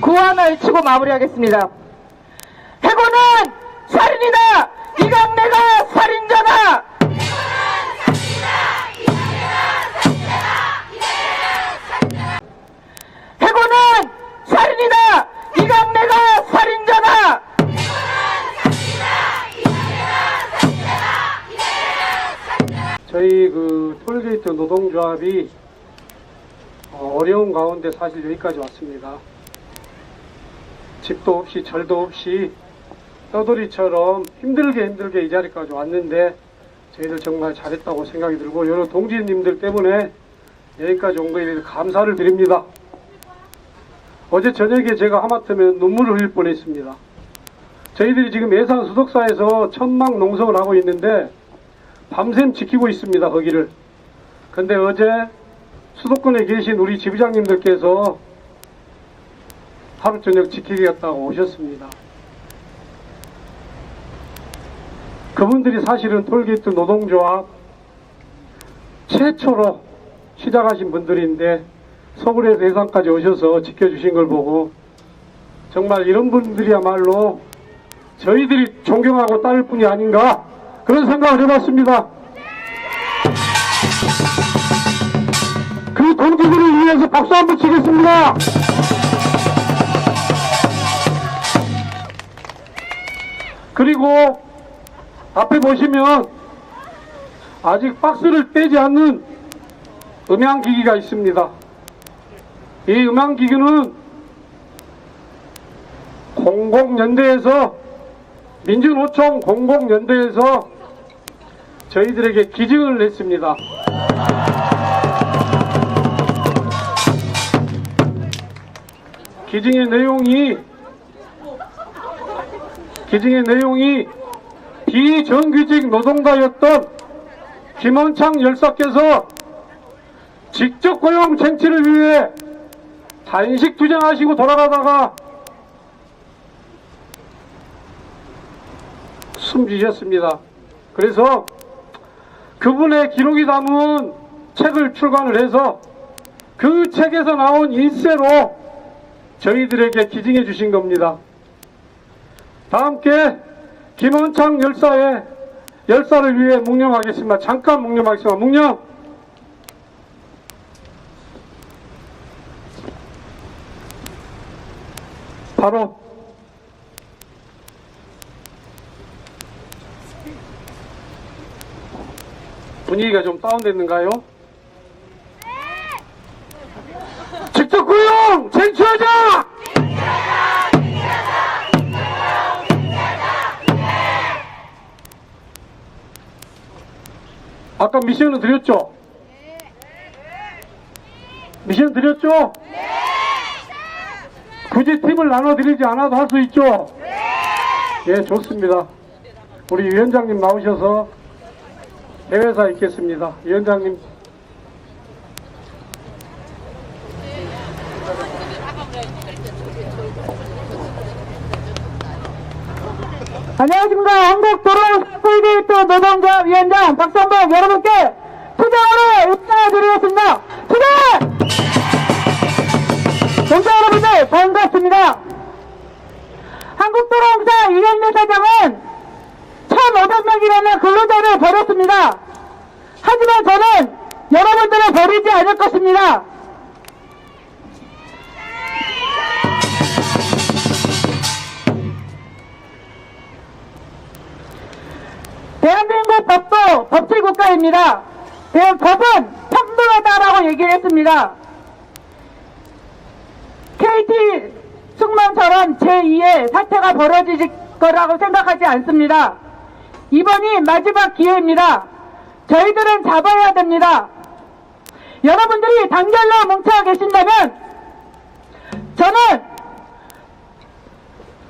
구환을 치고 마무리하겠습니다. 해고는 살인이다! 이강래가 살인자다! 해고는 살인이다! 이강래가 살인자다! 저희 그 톨게이트 노동조합이 어, 어려운 가운데 사실 여기까지 왔습니다. 집도 없이 절도 없이 떠돌이처럼 힘들게 힘들게 이 자리까지 왔는데 저희들 정말 잘했다고 생각이 들고 여러 동지님들 때문에 여기까지 온 거에 대해서 감사를 드립니다. 어제 저녁에 제가 하마터면 눈물을 흘릴 뻔했습니다. 저희들이 지금 예산 수석사에서 천막 농성을 하고 있는데 밤샘 지키고 있습니다, 거기를. 근데 어제 수도권에 계신 우리 지부장님들께서 하루 저녁 지키겠다고 오셨습니다. 그분들이 사실은 톨게이트 노동조합 최초로 시작하신 분들인데 서울에서 예산까지 오셔서 지켜주신 걸 보고 정말 이런 분들이야말로 저희들이 존경하고 따를 뿐이 아닌가 그런 생각을 해봤습니다. 그 동지들을 위해서 박수 한번 치겠습니다. 그리고 앞에 보시면 아직 박스를 떼지 않는 음향기기가 있습니다. 이 음향기기는 공공연대에서 민주노총 공공연대에서 저희들에게 기증을 했습니다. 기증의 내용이 기증의 내용이 비정규직 노동자였던 김원창 열사께서 직접 고용 쟁취를 위해 단식 투쟁하시고 돌아가다가 숨지셨습니다. 그래서 그분의 기록이 담은 책을 출간을 해서 그 책에서 나온 인세로 저희들에게 기증해 주신 겁니다. 다 함께 김원창 열사의 열사를 위해 묵념하겠습니다. 잠깐 묵념하겠습니다. 묵념! 바로 분위기가 좀 다운됐는가요? 직접 고용 쟁취하자! 아까 미션은 드렸죠? 미션 드렸죠? 굳이 팀을 나눠드리지 않아도 할 수 있죠? 예, 좋습니다. 우리 위원장님 나오셔서 대회사 있겠습니다. 위원장님 안녕하십니까. 한국도로콜게이트 노동조합 위원장 박성범 여러분께 투쟁으로 입장해드리겠습니다. 투쟁! 동자 여러분들 반갑습니다. 한국도로공사 이현래 사장은 1,500명이라는 근로자를 버렸습니다. 하지만 저는 여러분들을 버리지 않을 것입니다. 법치국가입니다. 대한 법은 평등하다라고 얘기를 했습니다. KT 승만처럼 제2의 사태가 벌어질 거라고 생각하지 않습니다. 이번이 마지막 기회입니다. 저희들은 잡아야 됩니다. 여러분들이 단결로 뭉쳐 계신다면 저는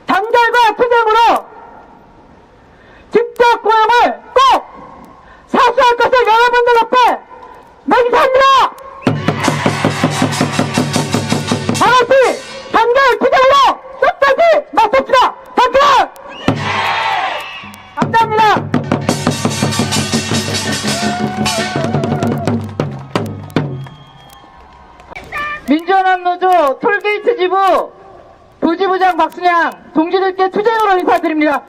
단결과 투쟁으로 직접 고용을 할 것을 여러분들 앞에 맹세합니다! 다 같이 단결 투쟁으로 끝까지 맞섭시다! 단결! 감사합니다! 민주연합노조 톨게이트 지부 부지부장 박순양 동지들께 투쟁으로 인사드립니다.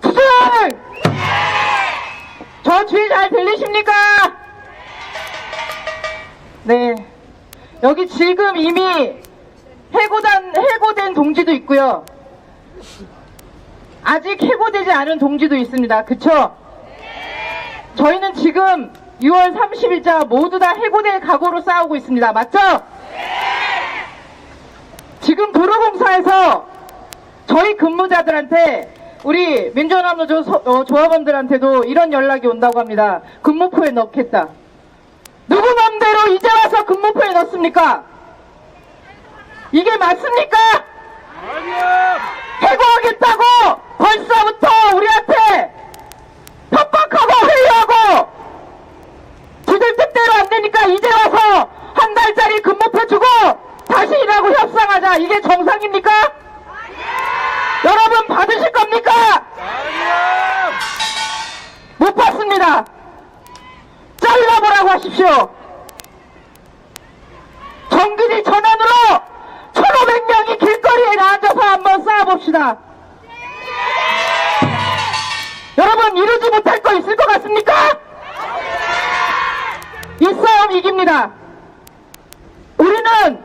투쟁! 저 주의 잘 들리십니까? 네. 여기 지금 이미 해고단, 해고된 동지도 있고요. 아직 해고되지 않은 동지도 있습니다. 그쵸? 저희는 지금 6월 30일자 모두 다 해고될 각오로 싸우고 있습니다. 맞죠? 지금 도로공사에서 저희 근무자들한테 우리 민주노조 서- 어, 조합원들한테도 이런 연락이 온다고 합니다. 근무표에 넣겠다. 누구 맘대로 이제 와서 근무표에 넣습니까? 이게 맞습니까? 해고하겠다고 벌써부터 우리한테 협박하고 회유하고 지들 뜻대로 안 되니까 이제 와서 한 달짜리 근무표 주고 다시 일하고 협상하자 이게 정상입니까? 여러분 받으실 겁니까? 못 받습니다. 잘라보라고 하십시오. 정규직 전환으로 1,500명이 길거리에 앉아서 한번 싸워봅시다. 여러분 이루지 못할 거 있을 것 같습니까? 이 싸움 이깁니다. 우리는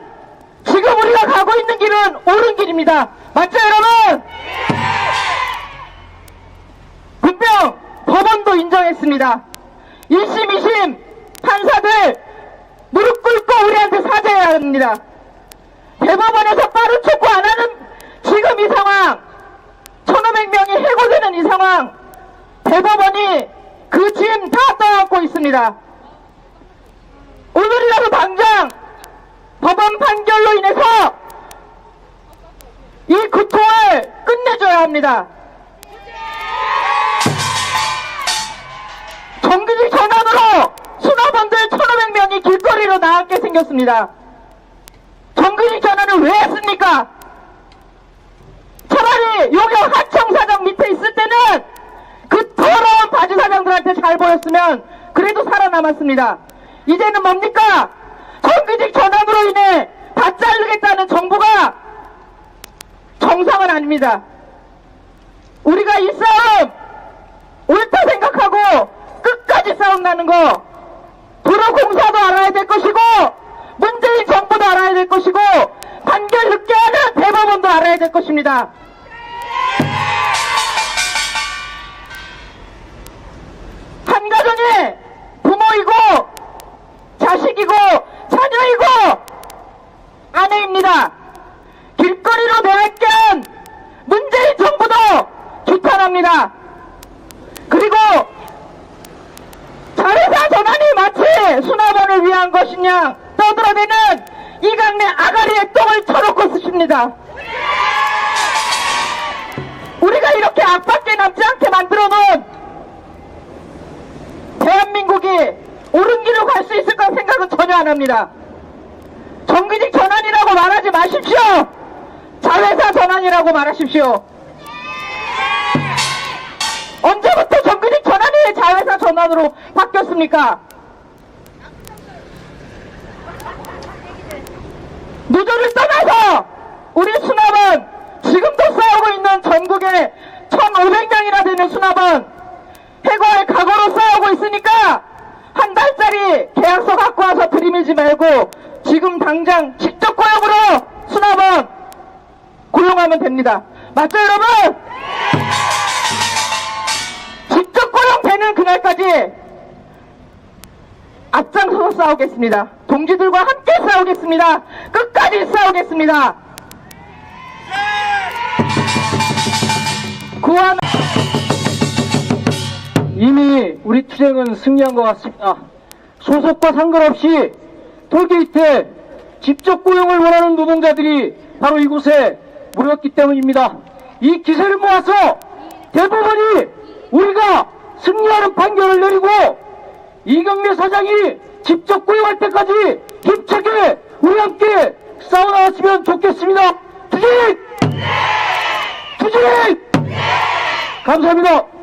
지금 우리가 가고 있는 길은 옳은 길입니다. 맞죠 여러분? 분명 법원도 인정했습니다. 1심, 2심 판사들 무릎 꿇고 우리한테 사죄해야 합니다. 대법원에서 빠른 촉구 안 하는 지금 이 상황 1500명이 해고되는 이 상황 대법원이 그 짐 다 떠안고 있습니다. 오늘이라도 당장 법원 판결로 인해서 이 고통을 끝내줘야 합니다. 정규직 전환으로 수납원들 1,500명이 길거리로 나앉게 생겼습니다. 정규직 전환을 왜 했습니까? 차라리 용역 하청 사장 밑에 있을 때는 그 더러운 바지 사장들한테 잘 보였으면 그래도 살아남았습니다. 이제는 뭡니까? 정규직 전환으로 인해 다 자르겠다는 정부가 정상은 아닙니다. 우리가 이 싸움 옳다 생각하고 끝까지 싸운다는 거 도로공사도 알아야 될 것이고 문재인 정부도 알아야 될 것이고 판결 늦게 하는 대법원도 알아야 될 것입니다. 한 가정의 부모이고 자식이고 자녀이고 아내입니다. 길거리로 내할견 문재인 정부도 규탄합니다. 그리고 자회사 전환이 마치 수납원을 위한 것이냐 떠들어대는 이강래 아가리에 똥을 쳐놓고 쓰십니다. 우리가 이렇게 앞밖에 남지 않게 만들어 놓은 대한민국이 옳은 길로 갈 수 있을 까 전혀 안 합니다. 정규직 전환이라고 말하지 마십시오. 자회사 전환이라고 말하십시오. 언제부터 정규직 전환이 자회사 전환으로 바뀌었습니까? 노조를 떠나서 우리 수납은 지금도 싸우고 있는 전국에 1,500명이나 되는 수납은 해고할 각오로 싸우고 있으니까 한 달짜리 계약서 갖고 와서 들이밀지 말고 지금 당장 직접 고용으로 수납은 고용하면 됩니다. 맞죠 여러분? 직접 고용되는 그날까지 앞장서서 싸우겠습니다. 동지들과 함께 싸우겠습니다. 끝까지 싸우겠습니다. 구한 이미 우리 투쟁은 승리한 것 같습니다. 소속과 상관없이 톨게이트에 직접 고용을 원하는 노동자들이 바로 이곳에 모였기 때문입니다. 이 기세를 모아서 대법원이 우리가 승리하는 판결을 내리고 이경래 사장이 직접 고용할 때까지 힘차게 우리 함께 싸워나갔으면 좋겠습니다. 투쟁! 투쟁! 감사합니다.